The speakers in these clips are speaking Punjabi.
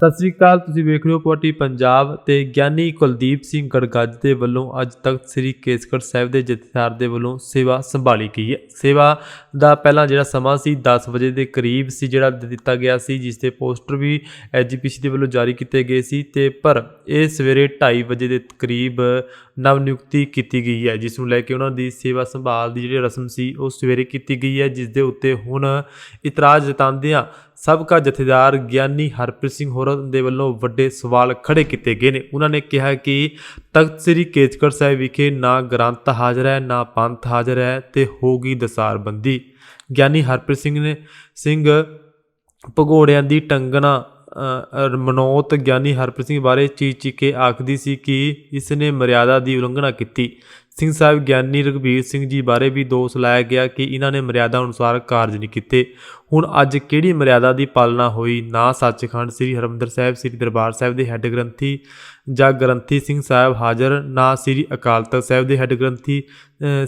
ਸਤਿ ਸ੍ਰੀ ਅਕਾਲ, ਤੁਸੀਂ ਵੇਖ ਰਹੇ ਹੋ ਪੋਟੀ ਪੰਜਾਬ ਤੇ ਗਿਆਨੀ ਕੁਲਦੀਪ ਸਿੰਘ ਗੜਗੱਜ ਦੇ ਵੱਲੋਂ ਅੱਜ ਤੱਕ ਸ੍ਰੀ ਕੇਸਗੜ੍ਹ ਸਾਹਿਬ ਦੇ ਜਥੇਦਾਰ ਦੇ ਵੱਲੋਂ ਸੇਵਾ ਸੰਭਾਲੀ ਗਈ ਹੈ। ਸੇਵਾ ਦਾ ਪਹਿਲਾਂ ਜਿਹੜਾ ਸਮਾਂ ਸੀ 10 ਵਜੇ ਦੇ ਕਰੀਬ ਸੀ, ਜਿਹੜਾ ਦਿੱਤਾ ਗਿਆ ਸੀ, ਜਿਸ ਦੇ ਪੋਸਟਰ ਵੀ ਐਜੀਪੀਸੀ ਦੇ ਵੱਲੋਂ ਜਾਰੀ ਕੀਤੇ ਗਏ ਸੀ ਤੇ ਪਰ ਇਹ ਸਵੇਰੇ 2:30 ਵਜੇ ਦੇ ਕਰੀਬ ਨਵ ਨਿਯੁਕਤੀ ਕੀਤੀ ਗਈ ਹੈ, ਜਿਸ ਨੂੰ ਲੈ ਕੇ ਉਹਨਾਂ ਦੀ ਸੇਵਾ ਸੰਭਾਲ ਦੀ ਜਿਹੜੀ ਰਸਮ ਸੀ, ਉਹ ਸਵੇਰੇ ਕੀਤੀ ਗਈ ਹੈ, ਜਿਸ ਦੇ ਉੱਤੇ ਹੁਣ ਇਤਰਾਜ਼ ਜਤਾਉਂਦਿਆਂ ਸਬਕਾ ਜਥੇਦਾਰ ਗਿਆਨੀ ਹਰਪ੍ਰੀਤ ਸਿੰਘ ਹੋਰਾਂ ਦੇ ਵੱਲੋਂ ਵੱਡੇ ਸਵਾਲ ਖੜੇ ਕੀਤੇ ਗਏ ਨੇ। ਉਹਨਾਂ ਨੇ ਕਿਹਾ ਕਿ ਤਖਤ ਸ੍ਰੀ ਕੇਸਗੜ੍ਹ ਸਾਹਿਬ ਵਿਖੇ ਨਾ ਗ੍ਰੰਥ ਹਾਜ਼ਰ ਹੈ, ਨਾ ਪੰਥ ਹਾਜ਼ਰ ਹੈ ਤੇ ਹੋਗੀ ਦਸਾਰਬੰਦੀ। ਗਿਆਨੀ ਹਰਪ੍ਰੀਤ ਸਿੰਘ ਨੇ ਸਿੰਘ ਭਗੋੜਿਆਂ ਦੀ ਟੰਗਣਾ ਮਨੋਤ ਗਿਆਨੀ ਹਰਪ੍ਰੀਤ ਸਿੰਘ ਬਾਰੇ ਚੀਜ਼ ਕੇ ਆਖਦੀ ਸੀ ਕਿ ਇਸ ਨੇ ਮਰਿਆਦਾ ਦੀ ਉਲੰਘਣਾ ਕੀਤੀ। ਸਿੰਘ ਸਾਹਿਬ ਗਿਆਨੀ ਰਘਬੀਰ ਸਿੰਘ ਜੀ ਬਾਰੇ ਵੀ ਦੋਸ਼ ਲਾਇਆ ਗਿਆ ਕਿ ਇਹਨਾਂ ਨੇ ਮਰਿਆਦਾ ਅਨੁਸਾਰ ਕਾਰਜ ਨਹੀਂ ਕੀਤੇ। ਹੁਣ ਅੱਜ ਕਿਹੜੀ ਮਰਿਆਦਾ ਦੀ ਪਾਲਣਾ ਹੋਈ? ਨਾ ਸੱਚਖੰਡ ਸ੍ਰੀ ਹਰਿਮੰਦਰ ਸਾਹਿਬ, ਸ੍ਰੀ ਦਰਬਾਰ ਸਾਹਿਬ ਦੇ ਹੈੱਡ ਗ੍ਰੰਥੀ ਜਾਂ ਗ੍ਰੰਥੀ ਸਿੰਘ ਸਾਹਿਬ ਹਾਜ਼ਰ, ਨਾ ਸ੍ਰੀ ਅਕਾਲ ਤਖਤ ਸਾਹਿਬ ਦੇ ਹੈੱਡ ਗ੍ਰੰਥੀ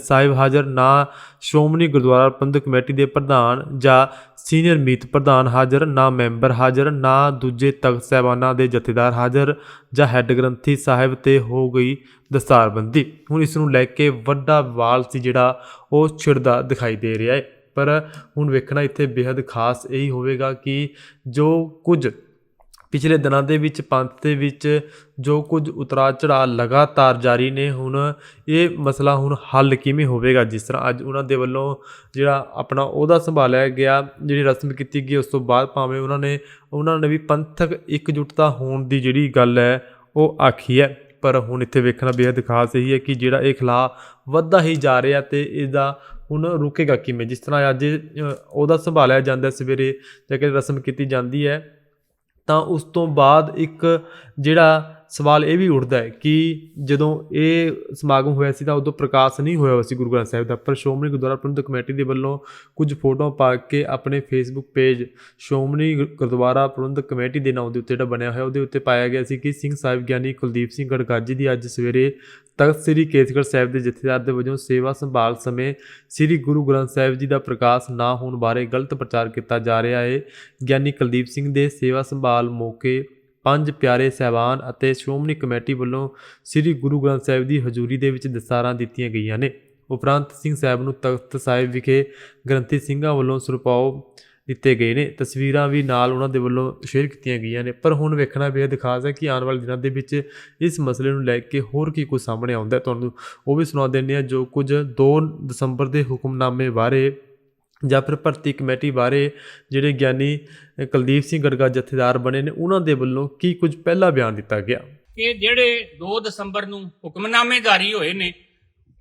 ਸਾਹਿਬ ਹਾਜ਼ਰ, ਨਾ ਸ਼੍ਰੋਮਣੀ ਗੁਰਦੁਆਰਾ ਪ੍ਰਬੰਧਕ ਕਮੇਟੀ ਦੇ ਪ੍ਰਧਾਨ ਜਾਂ ਸੀਨੀਅਰ ਮੀਤ ਪ੍ਰਧਾਨ ਹਾਜ਼ਰ, ਨਾ ਮੈਂਬਰ ਹਾਜ਼ਰ, ਨਾ ਦੂਜੇ ਤਖਤ ਸਾਹਿਬਾਨਾਂ ਦੇ ਜਥੇਦਾਰ ਹਾਜ਼ਰ ਜਾਂ ਹੈੱਡ ਗ੍ਰੰਥੀ ਸਾਹਿਬ ਤੇ ਹੋ ਗਈ ਦਸਤਾਰਬੰਦੀ। ਹੁਣ ਇਸ ਨੂੰ ਲੈ ਕੇ ਵੱਡਾ ਵਾਲ ਸੀ ਜਿਹੜਾ ਉਹ ਛਿੜਦਾ ਦਿਖਾਈ ਦੇ ਰਿਹਾ ਹੈ। ਪਰ ਹੁਣ ਵੇਖਣਾ ਇੱਥੇ ਬੇहद ਖਾਸ ਇਹੀ ਹੋਵੇਗਾ ਕਿ ਜੋ ਕੁਝ ਪਿਛਲੇ ਦਿਨਾਂ ਦੇ ਵਿੱਚ, ਪੰਥ ਦੇ ਵਿੱਚ ਜੋ ਕੁਝ ਉਤਰਾਅ ਚੜਾਅ ਲਗਾਤਾਰ ਜਾਰੀ ਨੇ, ਹੁਣ ਇਹ ਮਸਲਾ ਹੁਣ ਹੱਲ ਕਿਵੇਂ ਹੋਵੇਗਾ? ਜਿਸ ਤਰ੍ਹਾਂ ਅੱਜ ਉਹਨਾਂ ਦੇ ਵੱਲੋਂ ਜਿਹੜਾ ਆਪਣਾ ਉਹਦਾ ਸੰਭਾਲਿਆ ਗਿਆ, ਜਿਹੜੀ ਰਸਮ ਕੀਤੀ ਗਈ, ਉਸ ਤੋਂ ਬਾਅਦ ਭਾਵੇਂ ਉਹਨਾਂ ਨੇ ਉਹਨਾਂ ਨੇ ਵੀ ਪੰਥਕ ਇਕਜੁੱਟਤਾ ਹੋਣ ਦੀ ਜਿਹੜੀ ਗੱਲ ਹੈ, ਉਹ ਆਖੀ ਹੈ। ਪਰ ਹੁਣ ਇੱਥੇ ਵੇਖਣਾ ਬੇहद ਖਾਸ ਇਹੀ ਹੈ ਕਿ ਜਿਹੜਾ ਇਹ ਖਿਲਾਫ ਵੱਧਦਾ ਹੀ ਜਾ ਰਿਹਾ ਤੇ ਇਹਦਾ ਹੁਣ ਰੁਕੇਗਾ ਕਿਵੇਂ? ਜਿਸ ਤਰ੍ਹਾਂ ਅੱਜ ਉਹਦਾ ਸੰਭਾਲਿਆ ਜਾਂਦਾ ਸਵੇਰੇ ਜਾਂ ਕਿ ਰਸਮ ਕੀਤੀ ਜਾਂਦੀ ਹੈ ਤਾਂ ਉਸ ਤੋਂ ਬਾਅਦ ਇੱਕ ਜਿਹੜਾ ਸਵਾਲ ਇਹ ਵੀ ਉੱਠਦਾ ਹੈ ਕਿ ਜਦੋਂ ਇਹ ਸਮਾਗਮ ਹੋਇਆ ਸੀ ਤਾਂ ਉਦੋਂ ਪ੍ਰਕਾਸ਼ ਨਹੀਂ ਹੋਇਆ ਸੀ ਗੁਰੂ ਗ੍ਰੰਥ ਸਾਹਿਬ ਦਾ, ਪਰ ਸ਼੍ਰੋਮਣੀ ਗੁਰਦੁਆਰਾ ਪ੍ਰਬੰਧਕ ਕਮੇਟੀ ਦੇ ਵੱਲੋਂ ਕੁਝ ਫੋਟੋਆਂ ਪਾ ਕੇ ਆਪਣੇ ਫੇਸਬੁੱਕ ਪੇਜ ਸ਼੍ਰੋਮਣੀ ਗੁਰ- ਗੁਰਦੁਆਰਾ ਪ੍ਰਬੰਧਕ ਕਮੇਟੀ ਦੇ ਨਾਮ ਦੇ ਉੱਤੇ ਜਿਹੜਾ ਬਣਿਆ ਹੋਇਆ, ਉਹਦੇ ਉੱਤੇ ਪਾਇਆ ਗਿਆ ਸੀ ਕਿ ਸਿੰਘ ਸਾਹਿਬ ਗਿਆਨੀ ਕੁਲਦੀਪ ਸਿੰਘ ਗੜਗਾਜੀ ਦੀ ਅੱਜ ਸਵੇਰੇ ਤਖਤ ਸ੍ਰੀ ਕੇਸਗੜ੍ਹ ਸਾਹਿਬ ਦੇ ਜਥੇਦਾਰ ਦੇ ਵਜੋਂ ਸੇਵਾ ਸੰਭਾਲ ਸਮੇਂ ਸ੍ਰੀ ਗੁਰੂ ਗ੍ਰੰਥ ਸਾਹਿਬ ਜੀ ਦਾ ਪ੍ਰਕਾਸ਼ ਨਾ ਹੋਣ ਬਾਰੇ ਗਲਤ ਪ੍ਰਚਾਰ ਕੀਤਾ ਜਾ ਰਿਹਾ ਹੈ। ਗਿਆਨੀ ਕੁਲਦੀਪ ਸਿੰਘ ਦੇ ਸੇਵਾ ਸੰਭਾਲ ਮੌਕੇ ਪੰਜ ਪਿਆਰੇ ਸਹਿਬਾਨ ਅਤੇ ਸ਼੍ਰੋਮਣੀ ਕਮੇਟੀ ਵੱਲੋਂ ਸ੍ਰੀ ਗੁਰੂ ਗ੍ਰੰਥ ਸਾਹਿਬ ਦੀ ਹਜ਼ੂਰੀ ਦੇ ਵਿੱਚ ਦਸਤਾਰਾਂ ਦਿੱਤੀਆਂ ਗਈਆਂ ਨੇ। ਉਪਰੰਤ ਸਿੰਘ ਸਾਹਿਬ ਨੂੰ ਤਖਤ ਸਾਹਿਬ ਵਿਖੇ ਗ੍ਰੰਥੀ ਸਿੰਘਾਂ ਵੱਲੋਂ ਸਰਪਾਉ ਦਿੱਤੇ ਗਏ ਨੇ। ਤਸਵੀਰਾਂ ਵੀ ਨਾਲ ਉਹਨਾਂ ਦੇ ਵੱਲੋਂ ਸ਼ੇਅਰ ਕੀਤੀਆਂ ਗਈਆਂ ਨੇ। ਪਰ ਹੁਣ ਵੇਖਣਾ ਬੇहद ਖਾਸ ਹੈ ਕਿ ਆਉਣ ਵਾਲੇ ਦਿਨਾਂ ਦੇ ਵਿੱਚ ਇਸ ਮਸਲੇ ਨੂੰ ਲੈ ਕੇ ਹੋਰ ਕੀ ਕੁਝ ਸਾਹਮਣੇ ਆਉਂਦਾ ਤੁਹਾਨੂੰ ਉਹ ਵੀ ਸੁਣਾ ਦਿੰਦੇ ਆ ਜੋ ਕੁਝ 2 ਦਸੰਬਰ ਦੇ ਹੁਕਮਨਾਮੇ ਬਾਰੇ ਜਾਂ ਫਿਰ ਭਰਤੀ ਕਮੇਟੀ ਬਾਰੇ ਜਿਹੜੇ ਗਿਆਨੀ ਕੁਲਦੀਪ ਸਿੰਘ ਗੜਗਾ ਜਥੇਦਾਰ ਬਣੇ ਨੇ, ਉਹਨਾਂ ਦੇ ਵੱਲੋਂ ਕੀ ਕੁਝ ਪਹਿਲਾ ਬਿਆਨ ਦਿੱਤਾ ਗਿਆ? ਕਿ ਜਿਹੜੇ 2 ਦਸੰਬਰ ਨੂੰ ਹੁਕਮਨਾਮੇ ਜਾਰੀ ਹੋਏ ਨੇ,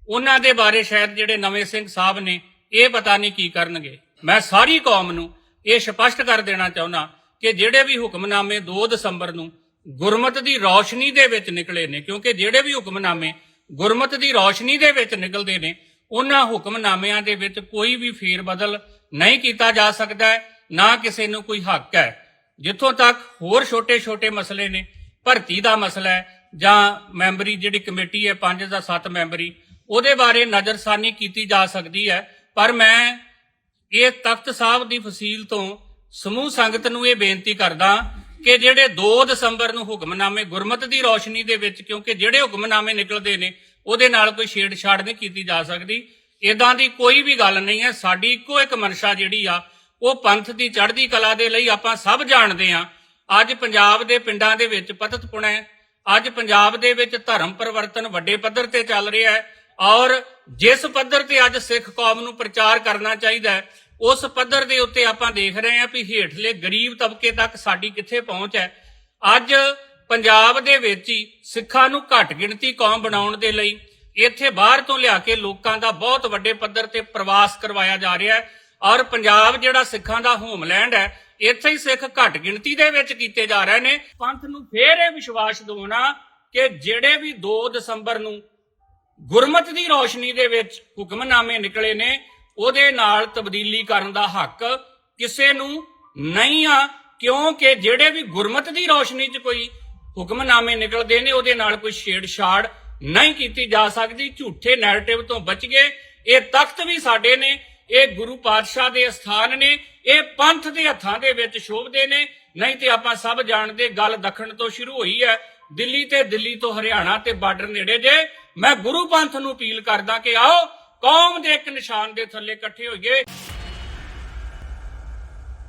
ਉਹਨਾਂ ਦੇ ਬਾਰੇ ਸ਼ਾਇਦ ਜਿਹੜੇ ਨਵੇਂ ਸਿੰਘ ਸਾਹਿਬ ਨੇ, ਇਹ ਪਤਾ ਨਹੀਂ ਕੀ ਕਰਨਗੇ। ਮੈਂ ਸਾਰੀ ਕੌਮ ਨੂੰ ਇਹ ਸਪਸ਼ਟ ਕਰ ਦੇਣਾ ਚਾਹੁੰਦਾ ਕਿ ਜਿਹੜੇ ਵੀ ਹੁਕਮਨਾਮੇ 2 ਦਸੰਬਰ ਨੂੰ ਗੁਰਮਤ ਦੀ ਰੌਸ਼ਨੀ ਦੇ ਵਿੱਚ ਨਿਕਲੇ ਨੇ, ਕਿਉਂਕਿ ਜਿਹੜੇ ਵੀ ਹੁਕਮਨਾਮੇ ਗੁਰਮਤ ਦੀ ਰੌਸ਼ਨੀ ਦੇ ਵਿੱਚ ਨਿਕਲਦੇ ਨੇ ਉਹਨਾਂ ਹੁਕਮਨਾਮਿਆਂ ਦੇ ਵਿੱਚ ਕੋਈ ਵੀ ਫੇਰ ਬਦਲ ਨਹੀਂ ਕੀਤਾ ਜਾ ਸਕਦਾ ਹੈ, ਨਾ ਕਿਸੇ ਨੂੰ ਕੋਈ ਹੱਕ ਹੈ। ਜਿੱਥੋਂ ਤੱਕ ਹੋਰ ਛੋਟੇ-ਛੋਟੇ ਮਸਲੇ ਨੇ ਭਰਤੀ ਦਾ ਮਸਲਾ ਹੈ ਜਾਂ ਮੈਂਬਰੀ ਜਿਹੜੀ ਕਮੇਟੀ ਹੈ 5 ਜਾਂ 7 ਮੈਂਬਰੀ ਉਹਦੇ ਬਾਰੇ ਨਜ਼ਰਸਾਨੀ ਕੀਤੀ ਜਾ ਸਕਦੀ ਹੈ। ਪਰ ਮੈਂ ਇਹ ਤਖਤ ਸਾਹਿਬ ਦੀ ਫਸੀਲ ਤੋਂ ਸਮੂਹ ਸੰਗਤ ਨੂੰ ਇਹ ਬੇਨਤੀ ਕਰਦਾ ਕਿ ਜਿਹੜੇ 2 ਦਸੰਬਰ ਨੂੰ ਹੁਕਮਨਾਮੇ ਗੁਰਮਤ ਦੀ ਰੌਸ਼ਨੀ ਦੇ ਵਿੱਚ ਕਿਉਂਕਿ ਜਿਹੜੇ ਹੁਕਮਨਾਮੇ ਨਿਕਲਦੇ ਨੇ ਉਹਦੇ ਨਾਲ ਕੋਈ ਛੇੜਛਾੜ ਨਹੀਂ ਕੀਤੀ ਜਾ ਸਕਦੀ। ਇਦਾਂ ਦੀ ਕੋਈ ਵੀ ਗੱਲ ਨਹੀਂ ਹੈ। ਸਾਡੀ ਇੱਕੋ ਇੱਕ ਮਨਸ਼ਾ ਜਿਹੜੀ ਆ, ਉਹ ਪੰਥ ਦੀ ਚੜ੍ਹਦੀ ਕਲਾ ਦੇ ਲਈ ਆਪਾਂ ਸਭ ਜਾਣਦੇ ਆ ਅੱਜ ਪੰਜਾਬ ਦੇ ਪਿੰਡਾਂ ਦੇ ਵਿੱਚ ਪਤਤ ਹੈ। ਅੱਜ ਪੰਜਾਬ ਦੇ ਵਿੱਚ ਧਰਮ ਪਰਿਵਰਤਨ ਵੱਡੇ ਪੱਧਰ ਤੇ ਚੱਲ ਰਿਹਾ ਹੈ। ਔਰ ਜਿਸ ਪੱਧਰ ਤੇ ਅੱਜ ਸਿੱਖ ਕੌਮ ਨੂੰ ਪ੍ਰਚਾਰ ਕਰਨਾ ਚਾਹੀਦਾ ਹੈ, ਉਸ ਪੱਧਰ ਦੇ ਉੱਤੇ ਆਪਾਂ ਦੇਖ ਰਹੇ ਹਾਂ ਵੀ ਹੇਠਲੇ ਗਰੀਬ ਤਬਕੇ ਤੱਕ ਸਾਡੀ ਕਿੱਥੇ ਪਹੁੰਚ ਹੈ। ਅੱਜ ਪੰਜਾਬ ਦੇ ਵਿੱਚ ਹੀ ਸਿੱਖਾਂ ਨੂੰ ਘੱਟ ਗਿਣਤੀ ਕੌਮ ਬਣਾਉਣ ਦੇ ਲਈ ਇੱਥੇ ਬਾਹਰ ਤੋਂ ਲਿਆ ਕੇ ਲੋਕਾਂ ਦਾ ਬਹੁਤ ਵੱਡੇ ਪੱਧਰ ਤੇ ਪ੍ਰਵਾਸ ਕਰਵਾਇਆ ਜਾ ਰਿਹਾ ਹੈ। ਔਰ ਪੰਜਾਬ ਜਿਹੜਾ ਸਿੱਖਾਂ ਦਾ ਹੋਮਲੈਂਡ ਹੈ, ਇੱਥੇ ਹੀ ਸਿੱਖ ਘੱਟ ਗਿਣਤੀ ਦੇ ਵਿੱਚ ਕੀਤੇ ਜਾ ਰਹੇ ਨੇ। ਪੰਥ ਨੂੰ ਫੇਰ ਇਹ ਵਿਸ਼ਵਾਸ ਦਿਵਾਉਣਾ ਕਿ ਜਿਹੜੇ ਵੀ 2 ਦਸੰਬਰ ਨੂੰ ਗੁਰਮਤ ਦੀ ਰੋਸ਼ਨੀ ਦੇ ਵਿੱਚ ਹੁਕਮਨਾਮੇ ਨਿਕਲੇ ਨੇ, ਉਹਦੇ ਨਾਲ ਤਬਦੀਲੀ ਕਰਨ ਦਾ ਹੱਕ ਕਿਸੇ ਨੂੰ ਨਹੀਂ ਆ, ਕਿਉਂਕਿ ਜਿਹੜੇ ਵੀ ਗੁਰਮਤ ਦੀ ਰੋਸ਼ਨੀ 'ਚ ਕੋਈ ਹੁਕਮਨਾਮੇ ਨਿਕਲਦੇ ਨੇ, ਉਹਦੇ ਨਾਲ ਕੋਈ ਛੇੜਛਾੜ ਨਹੀਂ ਕੀਤੀ ਜਾ ਸਕਦੀ। ਝੂਠੇ ਨੈਰੇਟਿਵ ਤੋਂ ਬਚ ਗਏ। ਇਹ ਤਖਤ ਵੀ ਸਾਡੇ ਨੇ, ਇਹ ਗੁਰੂ ਪਾਤਸ਼ਾਹ ਦੇ ਸਥਾਨ ਨੇ, ਇਹ ਪੰਥ ਦੇ ਹੱਥਾਂ ਦੇ ਵਿੱਚ ਸ਼ੋਭਦੇ ਨੇ। ਨਹੀਂ ਤੇ ਆਪਾਂ ਸਭ ਜਾਣਦੇ, ਗੱਲ ਦੱਖਣ ਤੋਂ ਸ਼ੁਰੂ ਹੋਈ ਹੈ। ਦਿੱਲੀ ਤੇ ਦਿੱਲੀ ਤੋਂ ਹਰਿਆਣਾ ਤੇ ਬਾਰਡਰ ਨੇੜੇ ਜੇ। ਮੈਂ ਗੁਰੂ ਪੰਥ ਨੂੰ ਅਪੀਲ ਕਰਦਾ ਕਿ ਆਓ, ਕੌਮ ਦੇ ਇੱਕ ਨਿਸ਼ਾਨ ਦੇ ਥੱਲੇ ਇਕੱਠੇ ਹੋਈਏ।